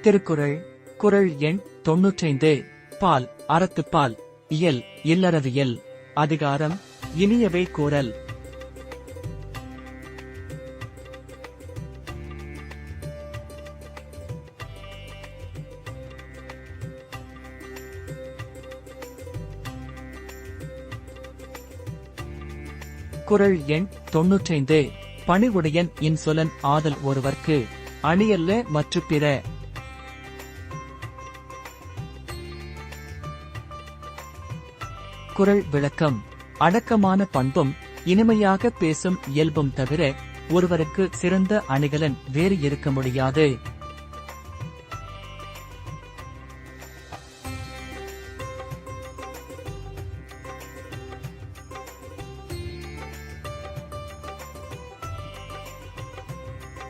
திருக்குறள் குறள் எண் தொன்னூற்றைந்து. பால் அறத்துப்பால் இயல் இல்லறவியல் அதிகாரம் இனியவை கூறல். குறள் எண் தொன்னூற்றைந்து. பணிவுடையன் இன்சொலன் ஆதல் ஒருவர்க்கு. அணியல்ல மற்ற பிற. குரல் விளக்கம். அடக்கமான பண்பும் இனிமையாக பேசும் இயல்பும் தவிர ஒருவருக்கு சிறந்த அணிகலன் வேறு இருக்க முடியாது.